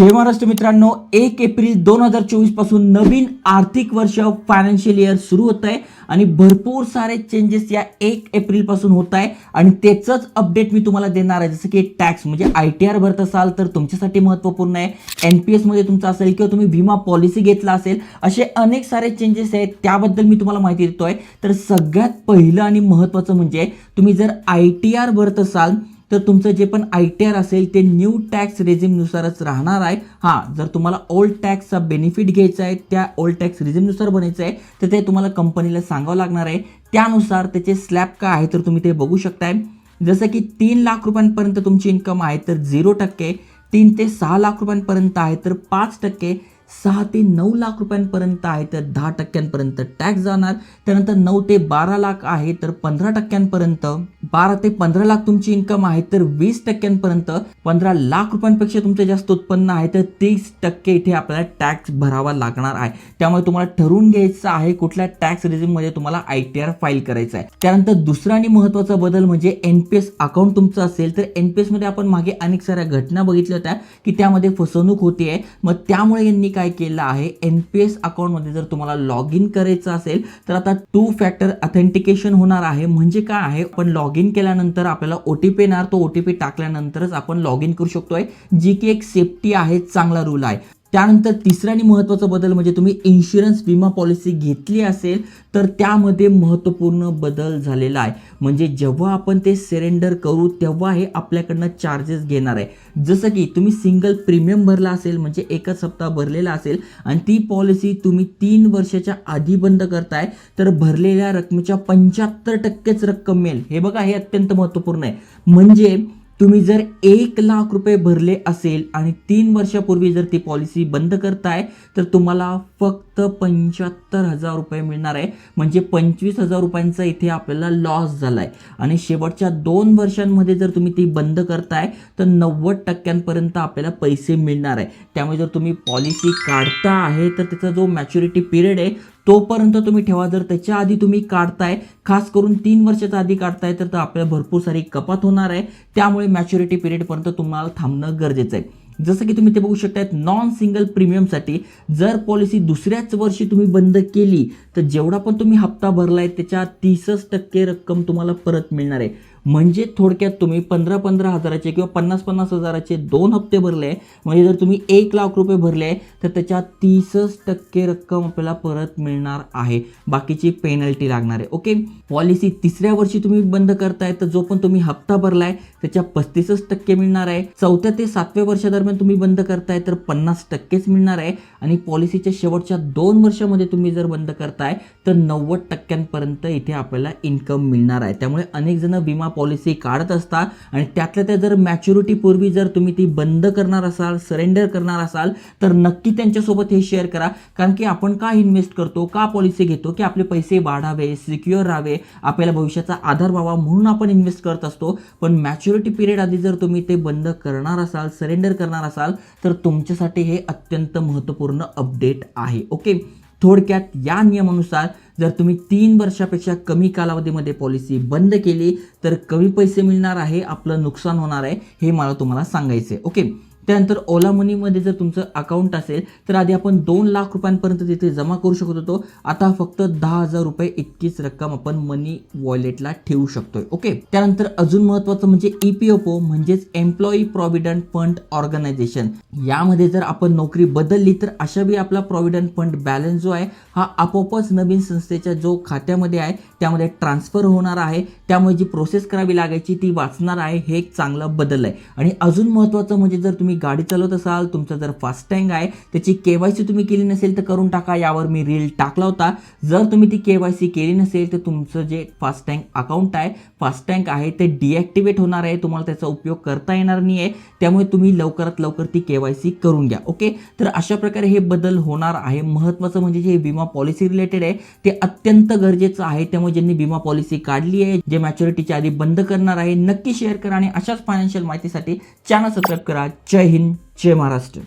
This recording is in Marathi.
जय महाराष्ट्र मित्रांनो एक एप्रिल दोन हजार चोवीसपासून नवीन आर्थिक वर्ष फायनान्शियल इयर सुरू होत आहे आणि भरपूर सारे चेंजेस या एक एप्रिलपासून होत आहे आणि त्याचंच अपडेट मी तुम्हाला देणार आहे जसं की टॅक्स म्हणजे आय टी आर भरत असाल तर तुमच्यासाठी महत्त्वपूर्ण आहे. एन पी एसमध्ये तुमचं असेल किंवा तुम्ही विमा पॉलिसी घेतला असेल असे अनेक सारे चेंजेस आहेत. त्याबद्दल मी तुम्हाला माहिती देतोय. तर सगळ्यात पहिलं आणि महत्त्वाचं म्हणजे तुम्ही जर आय टी आर भरत असाल तर तुमचं जे पण आय टी आर असेल ते न्यू टॅक्स रेझिमनुसारच राहणार आहे. हां जर तुम्हाला ओल्ड टॅक्सचा बेनिफिट घ्यायचा आहे त्या ओल्ड टॅक्स रेझिमनुसार बनायचं आहे तर ते तुम्हाला कंपनीला सांगावं लागणार आहे. त्यानुसार त्याचे स्लॅब काय आहे तर तुम्ही ते बघू शकताय. जसं की तीन लाख रुपयांपर्यंत तुमची इन्कम आहे तर झिरो टक्के. तीन ते सहा लाख रुपयांपर्यंत आहे तर पाच टक्के. सहा ते नऊ लाख रुपयांपर्यंत आहे तर दहा टक्क्यांपर्यंत टॅक्स जाणार. त्यानंतर नऊ ते बारा लाख आहे तर पंधरा टक्क्यांपर्यंत. बारा ते पंधरा लाख तुमची इन्कम आहे तर वीस टक्क्यांपर्यंत. पंधरा लाख रुपयांपेक्षा तुमचं जास्त उत्पन्न आहे तर तीस टक्के इथे आपल्याला टॅक्स भरावा लागणार आहे. त्यामुळे तुम्हाला ठरवून घ्यायचं आहे कुठल्या टॅक्स रेझिममध्ये तुम्हाला आय टी आर फाईल करायचं आहे. त्यानंतर दुसरा आणि महत्त्वाचा बदल म्हणजे एन पी एस अकाउंट तुमचं असेल तर एन पी एसमध्ये आपण मागे अनेक साऱ्या घटना बघितल्या होत्या की त्यामध्ये फसवणूक होते आहे मग त्यामुळे यांनी काय केलं आहे? एन पी एस अकाउंटमध्ये जर तुम्हाला लॉग इन करायचं असेल तर आता टू फॅक्टर ऑथेंटिकेशन होणार आहे. म्हणजे काय आहे? आपण लॉग इन केल्यानंतर आपल्याला ओ टी पी येणार. तो ओ टी पी टाकल्यानंतरच आपण लॉग इन करू शकतोय. जी की एक सेफ्टी आहे चांगला रूल आहे. त्यानंतर तिसरा आणि महत्त्वाचा बदल म्हणजे तुम्ही इन्शुरन्स विमा पॉलिसी घेतली असेल तर त्यामध्ये महत्त्वपूर्ण बदल झालेला आहे. म्हणजे जेव्हा आपण ते सरेंडर करू तेव्हा हे आपल्याकडनं चार्जेस घेणार आहे. जसं की तुम्ही सिंगल प्रीमियम भरला असेल म्हणजे एकच हप्ता भरलेला असेल आणि ती पॉलिसी तुम्ही तीन वर्षाच्या आधी बंद करताय तर भरलेल्या रकमेच्या पंच्याहत्तर टक्केच रक्कम मिळेल. हे बघा हे अत्यंत महत्त्वपूर्ण आहे. म्हणजे तुम्ही जर एक लाख रुपये भरले असेल आणि तीन वर्षापूर्वी जर ती पॉलिसी बंद करताय तर तुम्हाला फक्त पंच्याहत्तर हजार रुपये मिळणार आहे. म्हणजे पंचवीस हजार रुपयांचा इथे आपल्याला लॉस झाला आहे आणि शेवटच्या दोन वर्षांमध्ये जर तुम्ही ती बंद करताय तर नव्वद टक्क्यांपर्यंत आपल्याला पैसे मिळणार आहे. त्यामुळे जर तुम्ही पॉलिसी काढता आहे तर त्याचा जो मॅच्युरिटी पिरियड आहे तोपर्यंत तुम्ही ठेवा. जर त्याच्या आधी तुम्ही काढताय खास करून तीन वर्षाच्या आधी काढताय तर आपल्याला भरपूर सारी कपात होणार आहे. त्यामुळे मॅच्युरिटी पिरियडपर्यंत तुम्हाला थांबणं गरजेचं आहे. जसं की तुम्ही ते बघू शकतायत नॉन सिंगल प्रीमियमसाठी जर पॉलिसी दुसऱ्याच वर्षी तुम्ही बंद केली तर जेवढा पण तुम्ही हप्ता भरलाय त्याच्या तीसच टक्के रक्कम तुम्हाला परत मिळणार आहे. म्हणजे थोडक्यात तुम्ही पंधरा पंधरा हजाराचे किंवा पन्नास पन्नास हजाराचे दोन हप्ते भरले म्हणजे जर तुम्ही एक लाख रुपये भरले तर त्याच्या तीसच टक्के रक्कम आपल्याला परत मिळणार आहे. बाकीची पेनल्टी लागणार आहे ओके पॉलिसी तिसऱ्या वर्षी तुम्ही बंद करताय तर जो पण तुम्ही हप्ता भरलाय त्याच्या पस्तीसच टक्के मिळणार आहे. चौथ्या ते सातव्या वर्षादरम्यान तुम्ही बंद करताय तर पन्नास टक्केच मिळणार आहे. आणि पॉलिसीच्या शेवटच्या दोन वर्षामध्ये तुम्ही जर बंद करताय तर नव्वद टक्क्यांपर्यंत इथे आपल्याला इन्कम मिळणार आहे. त्यामुळे अनेक जण विमा पॉलिसी काढत असतात आणि त्यातल्या त्या जर मॅच्युरिटी पूर्वी जर तुम्ही ती बंद करणार असाल सरेंडर करणार असाल तर नक्की त्यांच्यासोबत हे शेअर करा. कारण की आपण का इन्व्हेस्ट करतो का पॉलिसी घेतो की आपले पैसे वाढावे सिक्युअर राहावे आपल्याला भविष्याचा आधार व्हावा म्हणून आपण इन्व्हेस्ट करत असतो. पण मॅच्युरिटी पिरियड आधी जर तुम्ही ते बंद करणार असाल सरेंडर करणार असाल तर तुमच्यासाठी हे अत्यंत महत्त्वपूर्ण अपडेट आहे. ओके थोडक्यात या नियमानुसार जर तुम्ही तीन वर्षापेक्षा कमी कालावधीमध्ये पॉलिसी बंद केली तर कमी पैसे मिळणार आहे आपलं नुकसान होणार आहे हे मला तुम्हाला सांगायचं आहे ओके त्यानंतर ओला मनीमध्ये जर तुमचं अकाउंट असेल तर आधी आपण दोन लाख रुपयांपर्यंत तिथे जमा करू शकत होतो. आता फक्त दहा हजार रुपये इतकीच रक्कम आपण मनी वॉलेटला ठेवू शकतोय ओके त्यानंतर अजून महत्त्वाचं म्हणजे ई पी एफ ओ म्हणजेच एम्प्लॉई प्रॉव्हिडंट फंड ऑर्गनायझेशन यामध्ये जर आपण नोकरी बदलली तर अशा वेळी आपला प्रॉव्हिडंट फंड बॅलन्स जो आहे हा आपोआपच नवीन संस्थेच्या जो खात्यामध्ये आहे त्यामध्ये ट्रान्सफर होणार आहे. त्यामुळे जी प्रोसेस करावी लागायची ती वाचणार आहे. हे एक चांगला बदल आहे. आणि अजून महत्त्वाचं म्हणजे जर तुम्ही गाडी चालवत असाल तुमचा जर फास्टॅग आहे त्याची के वाय सी तुम्ही केली नसेल तर करून टाका यावर मी रील टाकला होता. जर तुम्ही ती के वाय सी केली नसेल तर तुमचं जे फास्टॅग अकाउंट आहे फास्टॅग आहे ते डिॲक्टिवेट होणार आहे. तुम्हाला त्याचा उपयोग करता येणार नाही आहे त्यामुळे तुम्ही लवकरात लवकर ती के वाय सी करून घ्या ओके? तर अशा प्रकारे हे बदल होणार आहे. महत्त्वाचं म्हणजे जे विमा पॉलिसी रिलेटेड आहे ते अत्यंत गरजेचं आहे. त्यामुळे ज्यांनी विमा पॉलिसी काढली आहे जे मॅच्युरिटीच्या आधी बंद करणार आहे नक्की शेअर करा आणि अशाच फायनान्शियल माहितीसाठी चॅनल सबस्क्राईब करा. जय हिंद जय महाराष्ट्र